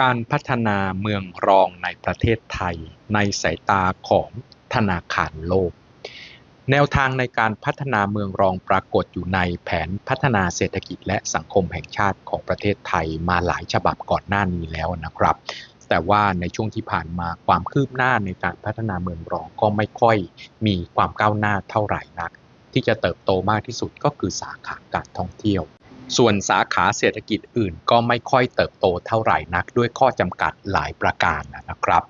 การพัฒนาเมืองรองในประเทศไทย ในสายตาของธนาคารโลก แนวทางในการพัฒนาเมืองรองปรากฏอยู่ในแผนพัฒนาเศรษฐกิจและสังคมแห่งชาติของประเทศไทยมาหลายฉบับก่อนหน้านี้แล้วนะครับ แต่ว่าในช่วงที่ผ่านมาความคืบหน้าในการพัฒนาเมืองรองก็ไม่ค่อยมีความก้าวหน้าเท่าไหร่นัก ที่จะเติบโตมากที่สุดก็คือสาขาการท่องเที่ยว ส่วนสาขาเศรษฐกิจอื่นก็ไม่ค่อยเติบโตเท่าไหร่นักด้วยข้อจำกัดหลายประการนะครับ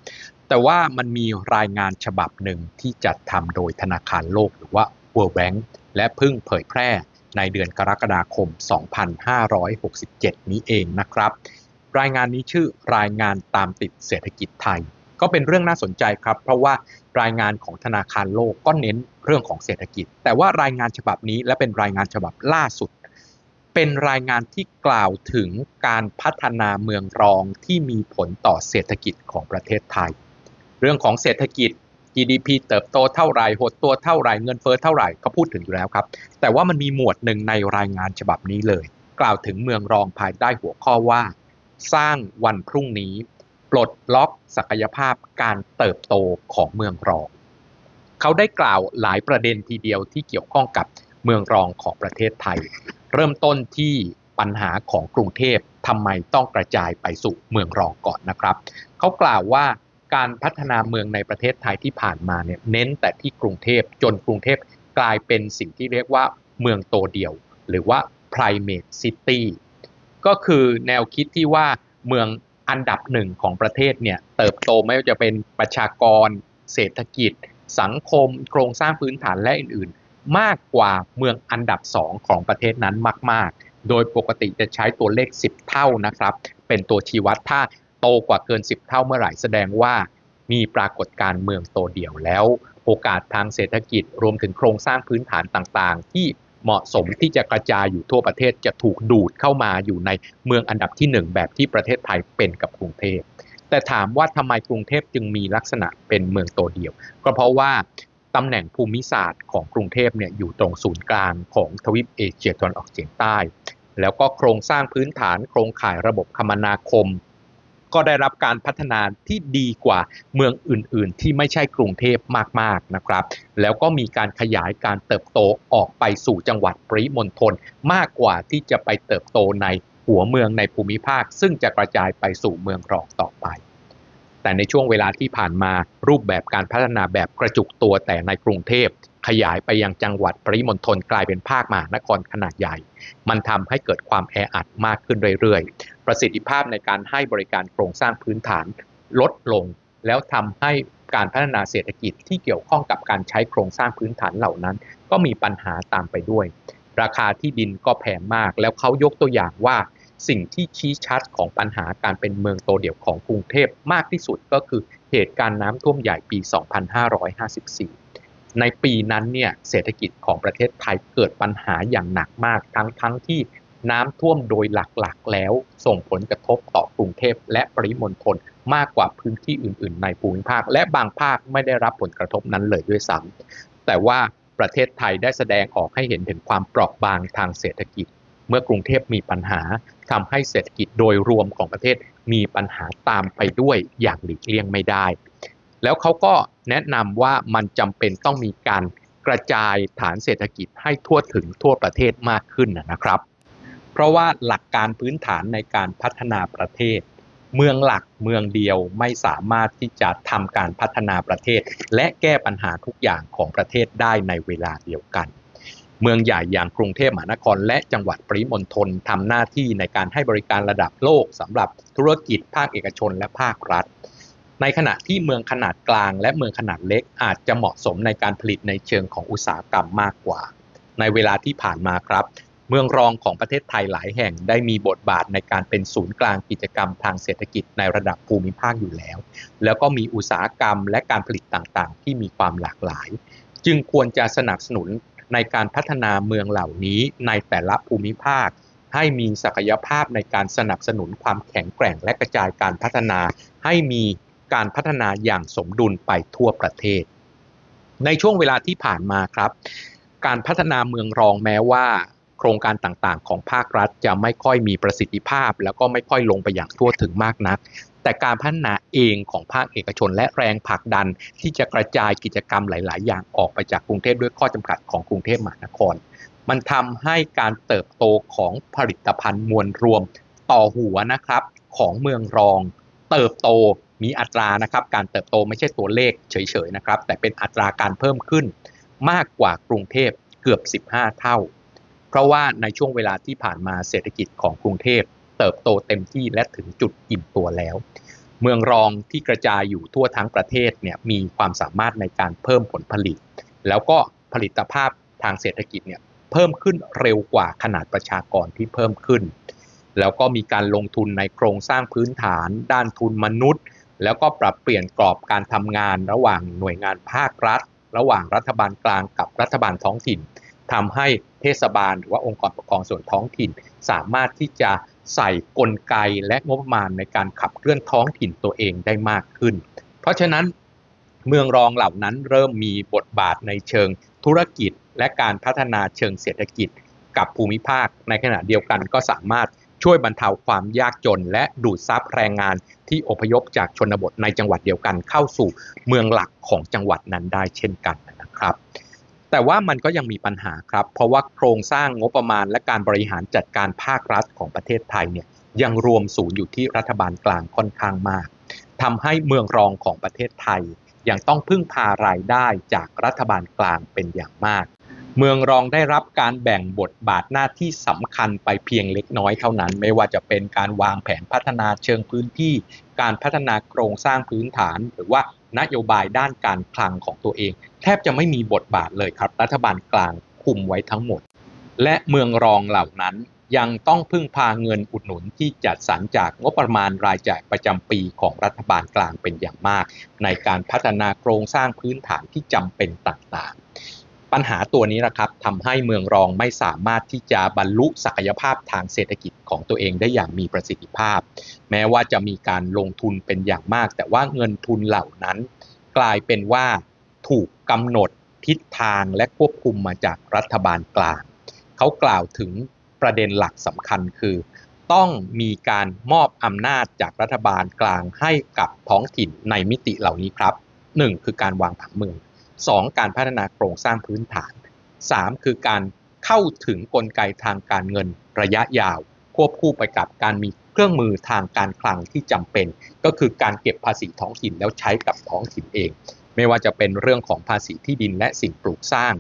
แต่ว่ามันมีรายงานฉบับหนึ่งที่จัดทำโดยธนาคารโลกหรือว่า World Bank และเพิ่งเผยแพร่ในเดือนกรกฎาคม 2567 นี้เองนะครับ รายงานนี้ชื่อรายงานตามติดเศรษฐกิจไทย ก็เป็นเรื่องน่าสนใจครับ เพราะว่ารายงานของธนาคารโลกก็เน้นเรื่องของเศรษฐกิจ แต่ว่ารายงานฉบับนี้และเป็นรายงานฉบับล่าสุด เป็นรายงานที่กล่าวถึงการพัฒนาเมืองรองที่มีผลต่อเศรษฐกิจของประเทศไทย เรื่องของเศรษฐกิจ GDP เติบโตเท่าไหร่หดตัวเท่าไหร่เงินเฟ้อเท่าไหร่ก็พูดถึงอยู่แล้วครับ แต่ว่ามันมีหมวดหนึ่งในรายงานฉบับนี้เลย กล่าวถึงเมืองรองภายใต้หัวข้อว่า สร้างวันพรุ่งนี้ ปลดล็อกศักยภาพการเติบโตของเมืองรอง เขาได้กล่าวหลายประเด็นทีเดียวที่เกี่ยวข้องกับเมืองรองของประเทศไทย เริ่มต้นที่ปัญหาของกรุงเทพทำไมต้องกระจายไปสู่เมืองรองก่อนนะครับ เขากล่าวว่าการพัฒนาเมืองในประเทศไทยที่ผ่านมาเนี่ยเน้นแต่ที่กรุงเทพจนกรุงเทพกลายเป็นสิ่งที่เรียกว่าเมืองโตเดียว หรือว่า primate city ก็คือแนวคิดที่ว่าเมืองอันดับหนึ่งของประเทศเนี่ยเติบโตไม่ว่าจะเป็นประชากร เศรษฐกิจ สังคม โครงสร้างพื้นฐานและอื่นๆ มากกว่าเมืองอันดับสองของประเทศนั้นมาก ๆ โดยปกติจะใช้ตัวเลข 10 เท่านะครับ เป็นตัวชี้วัดถ้าโตกว่าเกิน 10 เท่าเมื่อไหร่แสดงว่ามีปรากฏการเมืองโตเดี่ยวแล้ว โอกาสทางเศรษฐกิจรวมถึงโครงสร้างพื้นฐานต่างๆ ที่เหมาะสมที่จะกระจายอยู่ทั่วประเทศจะถูกดูดเข้ามาอยู่ในเมืองอันดับที่ 1 แบบที่ประเทศไทยเป็นกับกรุงเทพแต่ถามว่าทำไมกรุงเทพจึงมีลักษณะเป็นเมืองโตเดี่ยว ก็เพราะว่า ตำแหน่งภูมิศาสตร์ของกรุงเทพเนี่ยอยู่ตรงศูนย์กลางของทวีปเอเชียตะวันออกเฉียงใต้ แล้วก็โครงสร้างพื้นฐานโครงข่ายระบบคมนาคม ก็ได้รับการพัฒนาที่ดีกว่าเมืองอื่น ๆ ที่ไม่ใช่กรุงเทพมาก ๆ นะครับ แล้วก็มีการขยายการเติบโตออกไปสู่จังหวัดปริมณฑลมากกว่าที่จะไปเติบโตในหัวเมืองในภูมิภาค ซึ่งจะกระจายไปสู่เมืองรองต่อไป แต่ในช่วงเวลาที่ผ่านมารูปแบบการพัฒนาแบบกระจุกตัวแต่ในกรุงเทพ ขยายไปยังจังหวัดปริมณฑลกลายเป็นภาคมหานครขนาดใหญ่ มันทำให้เกิดความแออัดมากขึ้นเรื่อยๆ ประสิทธิภาพในการให้บริการโครงสร้างพื้นฐานลดลง แล้วทำให้การพัฒนาเศรษฐกิจที่เกี่ยวข้องกับการใช้โครงสร้างพื้นฐานเหล่านั้น ก็มีปัญหาตามไปด้วย ราคาที่ดินก็แพงมากแล้วเขายกตัวอย่างว่า สิ่งที่ชี้ชัดของปัญหาการเป็นเมืองโตเดี่ยวของกรุงเทพมากที่สุดก็คือเหตุการณ์น้ำท่วมใหญ่ปี 2554 ในปีนั้นเนี่ยเศรษฐกิจของประเทศไทยเกิดปัญหาอย่างหนักมากทั้งทั้งที่น้ำท่วมโดยหลักๆ แล้วส่งผลกระทบต่อกรุงเทพและปริมณฑลมากกว่าพื้นที่อื่น ๆ ในภูมิภาค และบางภาคไม่ได้รับผลกระทบนั้นเลยด้วยซ้ำแต่ว่าประเทศไทยได้แสดงออกให้เห็นถึงความเปราะบางทางเศรษฐกิจ เมื่อกรุงเทพมีปัญหา ทำให้เศรษฐกิจโดยรวมของประเทศมีปัญหาตามไปด้วยอย่างหลีกเลี่ยงไม่ได้ แล้วเขาก็แนะนำว่ามันจำเป็นต้องมีการกระจายฐานเศรษฐกิจให้ทั่วถึงทั่วประเทศมากขึ้นนะครับ เพราะว่าหลักการพื้นฐานในการพัฒนาประเทศ เมืองหลักเมืองเดียวไม่สามารถที่จะทำการพัฒนาประเทศ และแก้ปัญหาทุกอย่างของประเทศได้ในเวลาเดียวกัน เมืองใหญ่อย่างกรุงเทพมหานคร และจังหวัดปริมณฑลทำหน้าที่ในการให้บริการระดับโลกสำหรับธุรกิจภาคเอกชนและภาครัฐ ในขณะที่เมืองขนาดกลางและเมืองขนาดเล็กอาจจะเหมาะสมในการผลิตในเชิงของอุตสาหกรรมมากกว่า ในเวลาที่ผ่านมาครับ เมืองรองของประเทศไทยหลายแห่งได้มีบทบาทในการเป็นศูนย์กลางกิจกรรมทางเศรษฐกิจในระดับภูมิภาคอยู่แล้ว แล้วก็มีอุตสาหกรรมและการผลิตต่างๆ ที่มีความหลากหลายจึงควรจะสนับสนุน ในการพัฒนาเมืองเหล่านี้ในแต่ละภูมิภาค ให้มีศักยภาพในการสนับสนุนความแข็งแกร่งและกระจายการพัฒนา ให้มีการพัฒนาอย่างสมดุลไปทั่วประเทศ ในช่วงเวลาที่ผ่านมาครับ การพัฒนาเมืองรองแม้ว่า โครงการต่างๆ ของภาครัฐจะไม่ค่อยมีประสิทธิภาพ แล้วก็ไม่ค่อยลงไปอย่างทั่วถึงมากนัก แต่การพัฒนาเองของภาคเอกชนและแรงผลักดันที่จะกระจายกิจกรรมหลาย ๆ อย่างออกไปจากกรุงเทพด้วยข้อจำกัดของกรุงเทพมหานคร มันทำให้การเติบโตของผลิตภัณฑ์มวลรวมต่อหัวนะครับของเมืองรอง เติบโตมีอัตรานะครับการเติบโตไม่ใช่ตัวเลขเฉย ๆ นะครับ แต่เป็นอัตราการเพิ่มขึ้นมากกว่ากรุงเทพเกือบ 15 เท่า เพราะว่าในช่วงเวลาที่ผ่านมาเศรษฐกิจของกรุงเทพเติบโตเต็มที่และถึงจุดอิ่มตัวแล้ว เมืองรองที่กระจายอยู่ทั่วทั้งประเทศเนี่ยมีความสามารถในการเพิ่มผลผลิต แล้วก็ผลิตภาพทางเศรษฐกิจเนี่ยเพิ่มขึ้นเร็วกว่าขนาดประชากรที่เพิ่มขึ้น แล้วก็มีการลงทุนในโครงสร้างพื้นฐาน ด้านทุนมนุษย์ แล้วก็ปรับเปลี่ยนกรอบการทำงานระหว่างหน่วยงานภาครัฐ ระหว่างรัฐบาลกลางกับรัฐบาลท้องถิ่น ทำให้เทศบาล หรือว่าองค์กรปกครองส่วนท้องถิ่น สามารถที่จะใส่กลไกและงบประมาณในการขับเคลื่อนท้องถิ่นตัวเองได้มากขึ้น เพราะฉะนั้นเมืองรองเหล่านั้นเริ่มมีบทบาทในเชิงธุรกิจ และการพัฒนาเชิงเศรษฐกิจกับภูมิภาค ในขณะเดียวกันก็สามารถช่วยบรรเทาความยากจน และดูดซับแรงงานที่อพยพจากชนบทในจังหวัดเดียวกันเข้าสู่เมืองหลักของจังหวัดนั้นได้เช่นกันนะครับ แต่ว่ามันก็ยังมีปัญหาครับ เพราะว่าโครงสร้างงบประมาณและการบริหารจัดการภาครัฐของประเทศไทยเนี่ยยังรวมศูนย์อยู่ที่รัฐบาลกลางค่อนข้างมากทำให้เมืองรองของประเทศไทย ยังต้องพึ่งพารายได้จากรัฐบาลกลางเป็นอย่างมาก เมืองรองได้รับการแบ่งบทบาทหน้าที่สำคัญไปเพียงเล็กน้อยเท่านั้น ไม่ว่าจะเป็นการวางแผนพัฒนาเชิงพื้นที่ การพัฒนาโครงสร้างพื้นฐาน หรือว่า นโยบายด้านการคลังของตัวเอง แทบจะไม่มีบทบาทเลยครับ รัฐบาลกลางคุมไว้ทั้งหมด และเมืองรองเหล่านั้นยังต้องพึ่งพาเงินอุดหนุนที่จัดสรรจากงบประมาณรายจ่ายประจำปีของรัฐบาลกลางเป็นอย่างมาก ในการพัฒนาโครงสร้างพื้นฐานที่จำเป็นต่าง ปัญหาตัวนี้นะครับทำให้เมืองรองไม่สามารถที่จะบรรลุศักยภาพทางเศรษฐกิจของตัวเองได้อย่างมีประสิทธิภาพ แม้ว่าจะมีการลงทุนเป็นอย่างมาก แต่ว่าเงินทุนเหล่านั้น กลายเป็นว่าถูกกำหนดทิศทางและควบคุมมาจากรัฐบาลกลาง เขากล่าวถึงประเด็นหลักสำคัญคือ ต้องมีการมอบอำนาจจากรัฐบาลกลางให้กับท้องถิ่นในมิติเหล่านี้ครับ 1. คือการวางผังเมือง 2. การพัฒนาโครงสร้างพื้นฐาน 3. คือการเข้าถึงกลไกทางการเงินระยะยาว ควบคู่ไปกับการมีเครื่องมือทางการคลังที่จำเป็น ก็คือการเก็บภาษีท้องถิ่นแล้วใช้กับท้องถิ่นเอง ไม่ว่าจะเป็นเรื่องของภาษีที่ดินและสิ่งปลูกสร้าง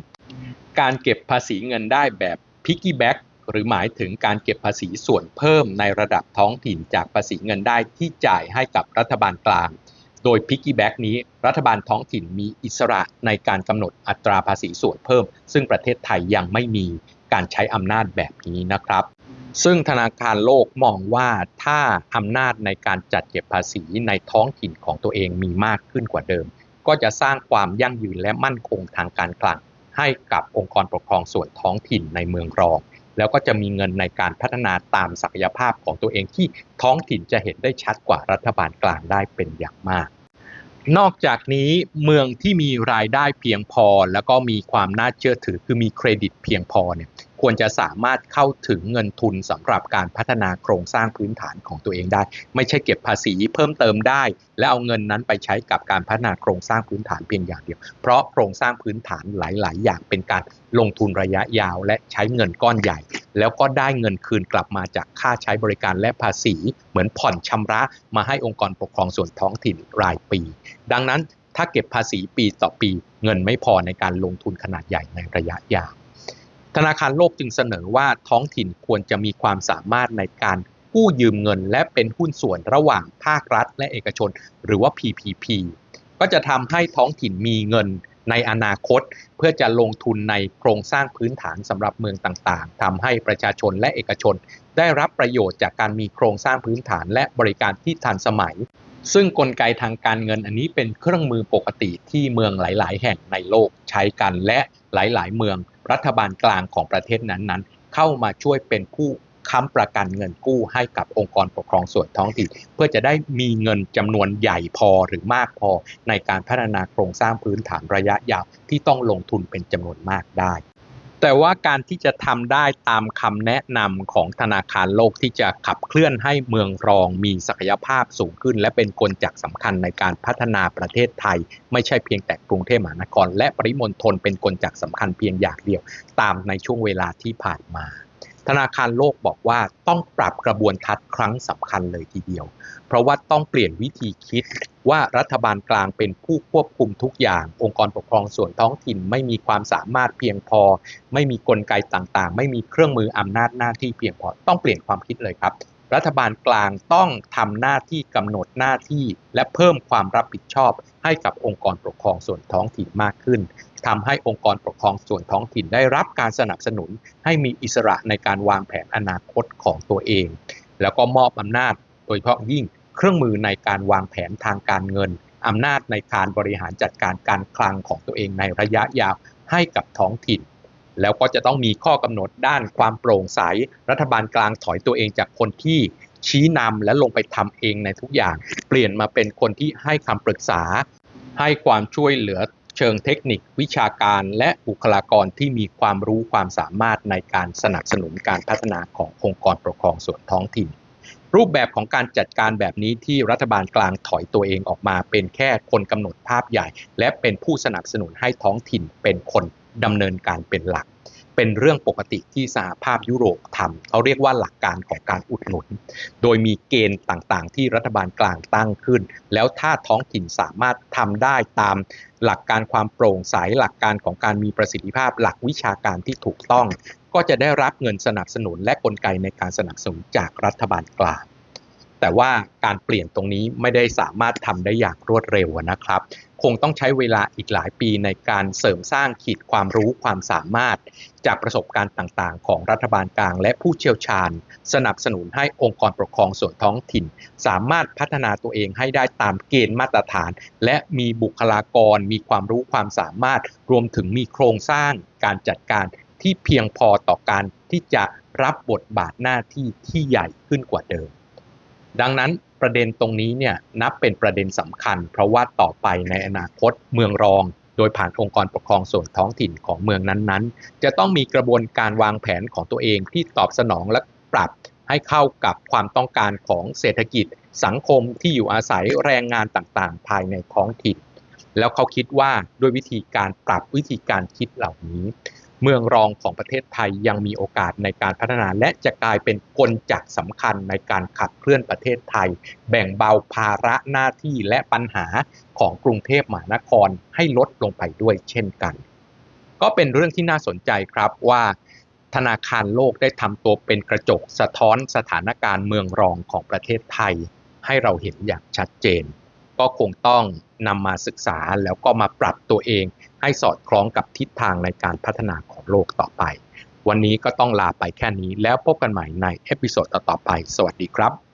การเก็บภาษีเงินได้แบบพิกกี้แบ็กหรือหมายถึงการเก็บภาษีส่วนเพิ่มในระดับท้องถิ่นจากภาษีเงินได้ที่จ่ายให้กับรัฐบาลกลาง โดยพิกกี้แบ็กนี้ รัฐบาลท้องถิ่นมีอิสระในการกำหนดอัตราภาษีส่วนเพิ่ม ซึ่งประเทศไทยยังไม่มีการใช้อำนาจแบบนี้นะครับ ซึ่งธนาคารโลกมองว่าถ้าอำนาจในการจัดเก็บภาษีในท้องถิ่นของตัวเองมีมากขึ้นกว่าเดิม ก็จะสร้างความยั่งยืนและมั่นคงทางการคลังให้กับองค์กรปกครองส่วนท้องถิ่นในเมืองรอง แล้วก็จะมีเงินในการพัฒนาตามศักยภาพของตัวเองที่ท้องถิ่นจะเห็นได้ชัดกว่ารัฐบาลกลางได้เป็นอย่างมาก นอกจากนี้เมืองที่มีรายได้เพียงพอ แล้วก็มีความน่าเชื่อถือคือมีเครดิตเพียงพอเนี่ย ควรจะสามารถเข้าถึงเงินทุนสำหรับการพัฒนาโครงสร้างพื้นฐานของตัวเองได้ ไม่ใช่เก็บภาษีเพิ่มเติมได้ และเอาเงินนั้นไปใช้กับการพัฒนาโครงสร้างพื้นฐานเพียงอย่างเดียว เพราะโครงสร้างพื้นฐานหลาย ๆ อย่างเป็นการลงทุนระยะยาว และใช้เงินก้อนใหญ่ แล้วก็ได้เงินคืนกลับมาจากค่าใช้บริการและภาษี เหมือนผ่อนชำระมาให้องค์กรปกครองส่วนท้องถิ่นรายปี ดังนั้นถ้าเก็บภาษีปีต่อปี เงินไม่พอในการลงทุนขนาดใหญ่ในระยะยาว ธนาคารโลกจึงเสนอว่าท้องถิ่นควรจะมีความสามารถในการกู้ยืมเงิน และเป็นหุ้นส่วนระหว่างภาครัฐ และเอกชน หรือว่า PPP ก็จะทำให้ท้องถิ่นมีเงินในอนาคต เพื่อจะลงทุนในโครงสร้างพื้นฐานสำหรับเมืองต่างๆทำให้ประชาชนและเอกชน ได้รับประโยชน์จากการมีโครงสร้างพื้นฐานและบริการที่ทันสมัย ซึ่งกลไกทางการเงินอันนี้เป็นเครื่องมือปกติที่เมืองหลาย ๆ แห่งในโลกใช้กันและหลาย ๆ เมือง รัฐบาลกลางของประเทศนั้นๆ เข้ามาช่วยเป็นผู้ค้ำประกันเงินกู้ให้กับองค์กรปกครองส่วนท้องถิ่นเพื่อจะได้มีเงินจำนวนใหญ่พอหรือมากพอในการพัฒนาโครงสร้างพื้นฐานระยะยาวที่ต้องลงทุนเป็นจำนวนมากได้ แต่ว่าการที่จะทำได้ตามคำแนะนำของธนาคารโลกที่จะขับเคลื่อนให้เมืองรองมีศักยภาพสูงขึ้น และเป็นกลจักสำคัญในการพัฒนาประเทศไทย ไม่ใช่เพียงแต่กรุงเทพมหานคร และปริมณฑลเป็นกลจักสำคัญเพียงอย่างเดียว ตามในช่วงเวลาที่ผ่านมา ธนาคารโลกบอกว่าต้องปรับกระบวนทัศน์ครั้งสำคัญเลยทีเดียว เพราะว่าต้องเปลี่ยนวิธีคิดว่ารัฐบาลกลางเป็นผู้ควบคุมทุกอย่าง องค์กรปกครองส่วนท้องถิ่นไม่มีความสามารถเพียงพอ ไม่มีกลไกต่างๆ ไม่มีเครื่องมืออำนาจหน้าที่เพียงพอต้องเปลี่ยนความคิดเลยครับ รัฐบาลกลางต้องทำหน้าที่กำหนดหน้าที่ และเพิ่มความรับผิดชอบให้กับองค์กรปกครองส่วนท้องถิ่นมากขึ้น ทำให้องค์กรปกครองส่วนท้องถิ่นได้รับการสนับสนุน ให้มีอิสระในการวางแผนอนาคตของตัวเอง แล้วก็มอบอำนาจ โดยเฉพาะยิ่งเครื่องมือในการวางแผนทางการเงินอำนาจในการบริหารจัดการการคลังของตัวเองในระยะยาวให้กับท้องถิ่น แล้วก็จะต้องมีข้อกำหนดด้านความโปร่งใส รัฐบาลกลางถอยตัวเองจากคนที่ชี้นำและลงไปทำเองในทุกอย่าง เปลี่ยนมาเป็นคนที่ให้คำปรึกษา ให้ความช่วยเหลือ เชิงเทคนิควิชาการและบุคลากรที่มีความรู้ความสามารถในการสนับสนุนการพัฒนาขององค์กรปกครองส่วนท้องถิ่น รูปแบบของการจัดการแบบนี้ที่รัฐบาลกลางถอยตัวเองออกมา เป็นแค่คนกำหนดภาพใหญ่ และเป็นผู้สนับสนุนให้ท้องถิ่นเป็นคนดำเนินการเป็นหลัก เป็นเรื่องปกติที่สหภาพยุโรปทำเขาเรียกว่าหลักการของการอุดหนุน โดยมีเกณฑ์ต่างๆ ที่รัฐบาลกลางตั้งขึ้น แล้วถ้าท้องถิ่นสามารถทำได้ตาม หลักการความโปร่งใสหลักการของการมีประสิทธิภาพ หลักวิชาการที่ถูกต้อง ก็จะได้รับเงินสนับสนุนและกลไกในการสนับสนุนจากรัฐบาลกลาง แต่ว่าการเปลี่ยนตรงนี้ไม่ได้สามารถทำได้อย่างรวดเร็วนะครับ คงต้องใช้เวลาอีกหลายปีในการเสริมสร้างขีดความรู้ความสามารถ จากประสบการณ์ต่างๆ ของรัฐบาลกลาง และผู้เชี่ยวชาญ สนับสนุนให้องค์กรปกครองส่วนท้องถิ่น สามารถพัฒนาตัวเองให้ได้ตามเกณฑ์มาตรฐาน และมีบุคลากร มีความรู้ความสามารถ รวมถึงมีโครงสร้างการจัดการที่เพียงพอต่อการที่จะรับบทบาทหน้าที่ที่ใหญ่ขึ้นกว่าเดิม ดังนั้นประเด็นตรงนี้เนี่ยนับเป็นประเด็นสำคัญ เพราะว่าต่อไปในอนาคตเมืองรอง โดยผ่านองค์กรปกครองส่วนท้องถิ่นของเมืองนั้นๆ จะต้องมีกระบวนการวางแผนของตัวเองที่ตอบสนองและปรับให้เข้ากับความต้องการของเศรษฐกิจ สังคมที่อยู่อาศัยแรงงานต่างๆ ภายในท้องถิ่น แล้วเขาคิดว่าด้วยวิธีการปรับวิธีการคิดเหล่านี้ เมืองรองของประเทศไทยยังมีโอกาสในการพัฒนา และจะกลายเป็นกลจักสำคัญในการขับเคลื่อนประเทศไทย แบ่งเบาภาระหน้าที่และปัญหาของกรุงเทพมหานครให้ลดลงไปด้วยเช่นกัน ก็เป็นเรื่องที่น่าสนใจครับว่าธนาคารโลกได้ทำตัวเป็นกระจกสะท้อนสถานการณ์เมืองรองของประเทศไทย ให้เราเห็นอย่างชัดเจน ก็คงต้องนำมาศึกษาแล้วก็มาปรับตัวเอง ให้สอดคล้องกับทิศทางในการพัฒนาของโลกต่อไป วันนี้ก็ต้องลาไปแค่นี้แล้วพบกันใหม่ในเอพิโซดต่อๆไป สวัสดีครับ